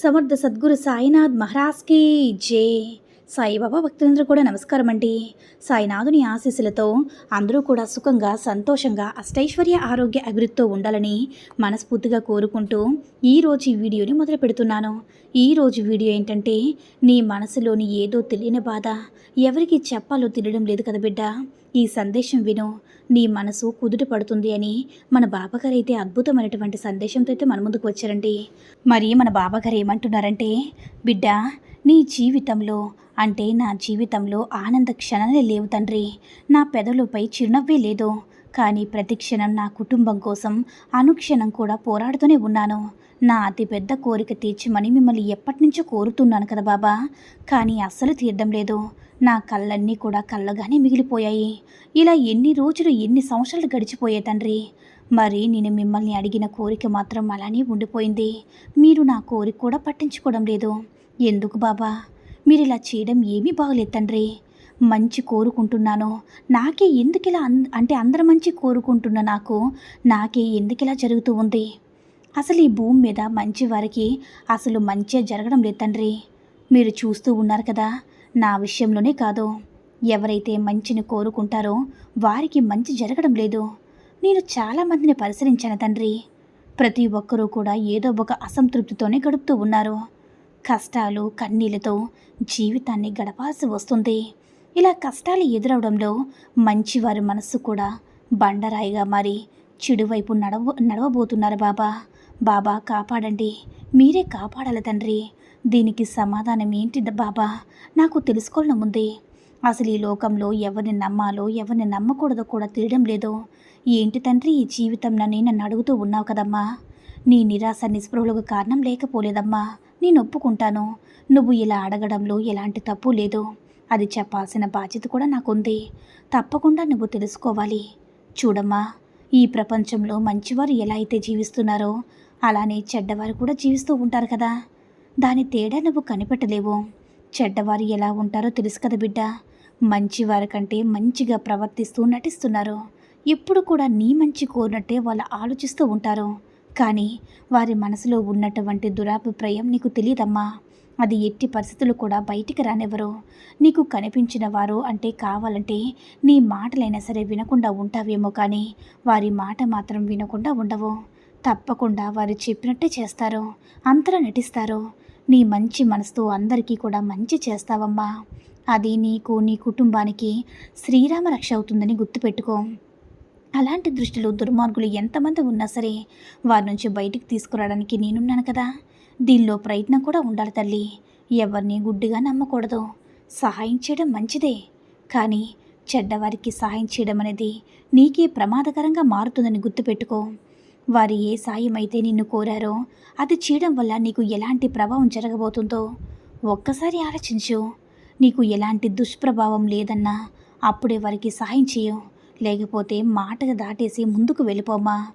సమర్థ సద్గురు సాయినాథ్ మహారాజ్కి జే. సాయిబాబా భక్తులందరూ కూడా నమస్కారం అండి. సాయినాథుని ఆశీస్సులతో అందరూ కూడా సుఖంగా సంతోషంగా అష్టైశ్వర్య ఆరోగ్య అభివృద్ధితో ఉండాలని మనస్ఫూర్తిగా కోరుకుంటూ ఈరోజు ఈ వీడియోని మొదలు పెడుతున్నాను. ఈరోజు వీడియో ఏంటంటే నీ మనసులోని ఏదో తెలియని బాధ ఎవరికి చెప్పాలో తెలియడం లేదు కదా బిడ్డ. ఈ సందేశం విను. నీ మనసు కుదుట పడుతుంది అని మన బాబాగారు అయితే అద్భుతమైనటువంటి సందేశంతో అయితే మన ముందుకు వచ్చారండి. మరి మన బాబాగారు ఏమంటున్నారంటే బిడ్డ నీ జీవితంలో అంటే నా జీవితంలో ఆనంద క్షణాలే లేవు తండ్రి. నా పెదవులపై చిరునవ్వే లేదు. కానీ ప్రతి క్షణం నా కుటుంబం కోసం అనుక్షణం కూడా పోరాడుతూనే ఉన్నాను. నా అతిపెద్ద కోరిక తీర్చమని మిమ్మల్ని ఎప్పటి నుంచో కోరుతున్నాను కదా బాబా. కానీ అస్సలు తీర్థం లేదు. నా కళ్ళన్నీ కూడా కళ్ళగానే మిగిలిపోయాయి. ఇలా ఎన్ని రోజులు ఎన్ని సంవత్సరాలు గడిచిపోయే తండ్రి? మరి నేను మిమ్మల్ని అడిగిన కోరిక మాత్రం అలానే ఉండిపోయింది. మీరు నా కోరిక కూడా పట్టించుకోవడం లేదు. ఎందుకు బాబా? మీరు ఇలా చేయడం ఏమీ బాగలేదు తండ్రి. మంచి కోరుకుంటున్నాను. నాకే ఎందుకు ఇలా అంటే అందరి మంచి కోరుకుంటున్న నాకు నాకే ఎందుకు ఇలా జరుగుతూ ఉంది? అసలు ఈ భూమి మీద మంచి వారికి అసలు మంచి జరగడం లేదు తండ్రి. మీరు చూస్తూ ఉన్నారు కదా నా విషయంలోనే కాదు. ఎవరైతే మంచిని కోరుకుంటారో వారికి మంచి జరగడం లేదు. నేను చాలామందిని పరిశీలించాను తండ్రి. ప్రతి ఒక్కరూ కూడా ఏదో ఒక అసంతృప్తితోనే గడుపుతూ ఉన్నారు. కష్టాలు కన్నీళ్ళతో జీవితాన్ని గడపాల్సి వస్తుంది. ఇలా కష్టాలు ఎదురవడంలో మంచివారి మనస్సు కూడా బండరాయిగా మారి చెడువైపు నడవ నడవబోతున్నారు బాబా. బాబా కాపాడండి. మీరే కాపాడాలి తండ్రి. దీనికి సమాధానం ఏంటి బాబా? నాకు తెలుసుకోవడం ఉంది. అసలు ఈ లోకంలో ఎవరిని నమ్మాలో ఎవరిని నమ్మకూడదో కూడా తెలియడం లేదు. ఏంటి తండ్రి ఈ జీవితం నన్ను నన్ను అడుగుతూ ఉన్నావు కదమ్మా? నీ నిరాశ నిస్పృహలకు కారణం లేకపోలేదమ్మా. నేను ఒప్పుకుంటాను. నువ్వు ఇలా అడగడంలో ఎలాంటి తప్పు లేదు. అది చెప్పాల్సిన బాధ్యత కూడా నాకుంది. తప్పకుండా నువ్వు తెలుసుకోవాలి. చూడమ్మా ఈ ప్రపంచంలో మంచివారు ఎలా అయితే జీవిస్తున్నారో అలానే చెడ్డవారు కూడా జీవిస్తూ ఉంటారు కదా. దాని తేడా నువ్వు కనిపెట్టలేవు. చెడ్డవారు ఎలా ఉంటారో తెలుసు కదా బిడ్డ. మంచివారి కంటే మంచిగా ప్రవర్తిస్తూ నటిస్తున్నారు. ఎప్పుడు కూడా నీ మంచి కోరినట్టే వాళ్ళు ఆలోచిస్తూ ఉంటారు. కానీ వారి మనసులో ఉన్నటువంటి దురాభిప్రాయం నీకు తెలియదమ్మా అది ఎట్టి పరిస్థితులు కూడా బయటికి రానివ్వరు. నీకు కనిపించిన వారు అంటే కావాలంటే నీ మాటలైనా సరే వినకుండా ఉంటావేమో కానీ వారి మాట మాత్రం వినకుండా ఉండవు. తప్పకుండా వారు చెప్పినట్టే చేస్తారు అంతలా నటిస్తారు నీ మంచి మనసుతో అందరికీ కూడా మంచి చేస్తావమ్మా. అది నీకు నీ కుటుంబానికి శ్రీరామ రక్ష అవుతుందని గుర్తుపెట్టుకో. అలాంటి దృష్టిలో దుర్మార్గులు ఎంతమంది ఉన్నా సరే వారి నుంచి బయటికి తీసుకురావడానికి నేనున్నాను కదా. దీనిలో ప్రయత్నం కూడా ఉండాలి తల్లి. ఎవరిని గుడ్డిగా నమ్మకూడదు. సహాయం చేయడం మంచిదే. కానీ చెడ్డవారికి సహాయం చేయడం అనేది నీకే ప్రమాదకరంగా మారుతుందని గుర్తుపెట్టుకో. వారు ఏ సాయం అయితే నిన్ను కోరారో అది చేయడం వల్ల నీకు ఎలాంటి ప్రభావం జరగబోతుందో ఒక్కసారి ఆలోచించు. నీకు ఎలాంటి దుష్ప్రభావం లేదన్నా అప్పుడే వారికి సహాయం చేయు. లేకపోతే మాటగా దాటేసి ముందుకు వెళ్ళిపోమ్మా.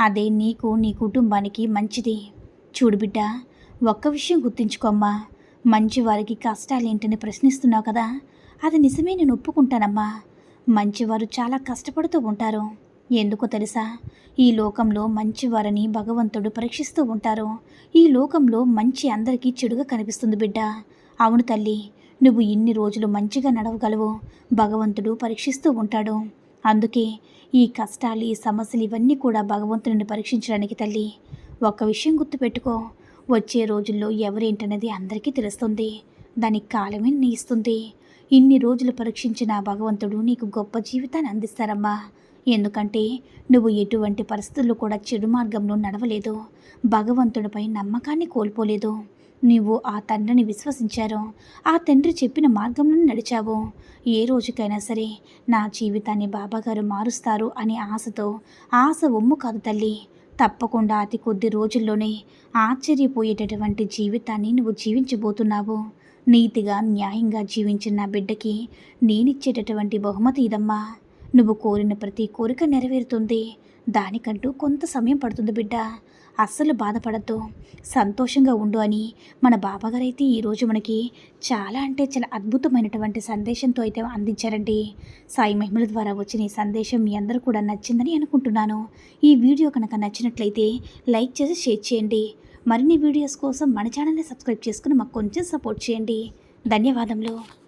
అదే నీకు నీ కుటుంబానికి మంచిది. చూడు బిడ్డ ఒక్క విషయం గుర్తుంచుకోమ్మా. మంచి వారికి కష్టాలేంటని ప్రశ్నిస్తున్నావు కదా? అది నిజమే నేను ఒప్పుకుంటానమ్మా. మంచివారు చాలా కష్టపడుతూ ఉంటారు. ఎందుకో తెలుసా? ఈ లోకంలో మంచి వారిని భగవంతుడు పరీక్షిస్తూ ఉంటారు. ఈ లోకంలో మంచి అందరికీ చెడుగా కనిపిస్తుంది బిడ్డ. అవును తల్లి నువ్వు ఇన్ని రోజులు మంచిగా నడవగలవు. భగవంతుడు పరీక్షిస్తూ ఉంటాడు. అందుకే ఈ కష్టాలు ఈ సమస్యలు ఇవన్నీ కూడా భగవంతుడిని పరీక్షించడానికి తల్లి. ఒక్క విషయం గుర్తుపెట్టుకో. వచ్చే రోజుల్లో ఎవరేంటనేది అందరికీ తెలుస్తుంది. దానికి కాలమే నీ ఇస్తుంది ఇన్ని రోజులు పరీక్షించిన భగవంతుడు నీకు గొప్ప జీవితాన్ని అందిస్తారమ్మా. ఎందుకంటే నువ్వు ఎటువంటి పరిస్థితుల్లో కూడా చెడు మార్గంలో నడవలేదు. భగవంతుడిపై నమ్మకాన్ని కోల్పోలేదు. నువ్వు ఆ తండ్రిని విశ్వసించారు. ఆ తండ్రి చెప్పిన మార్గంలో నడిచావు. ఏ రోజుకైనా సరే నా జీవితాన్ని బాబాగారు మారుస్తారు అనే ఆశతో ఆశ ఒమ్ము కాదు తల్లి. తప్పకుండా అతి కొద్ది రోజుల్లోనే ఆశ్చర్యపోయేటటువంటి జీవితాన్ని నువ్వు జీవించబోతున్నావు. నీతిగా న్యాయంగా జీవించిన నా బిడ్డకి నేనిచ్చేటటువంటి బహుమతి ఇదమ్మా. నువ్వు కోరిన ప్రతి కోరిక నెరవేరుతుంది. దానికంటూ కొంత సమయం పడుతుంది బిడ్డ. అస్సలు బాధపడద్దు. సంతోషంగా ఉండు అని మన బాబాగారు అయితే ఈరోజు మనకి చాలా అంటే చాలా అద్భుతమైనటువంటి సందేశంతో అయితే అందించారండి. సాయి మహిమల ద్వారా వచ్చిన ఈ సందేశం మీ అందరూ కూడా నచ్చిందని అనుకుంటున్నాను. ఈ వీడియో కనుక నచ్చినట్లయితే లైక్ చేసి షేర్ చేయండి. మరిన్ని వీడియోస్ కోసం మన ఛానల్ని సబ్స్క్రైబ్ చేసుకుని మాకు కొంచెం సపోర్ట్ చేయండి. ధన్యవాదములు.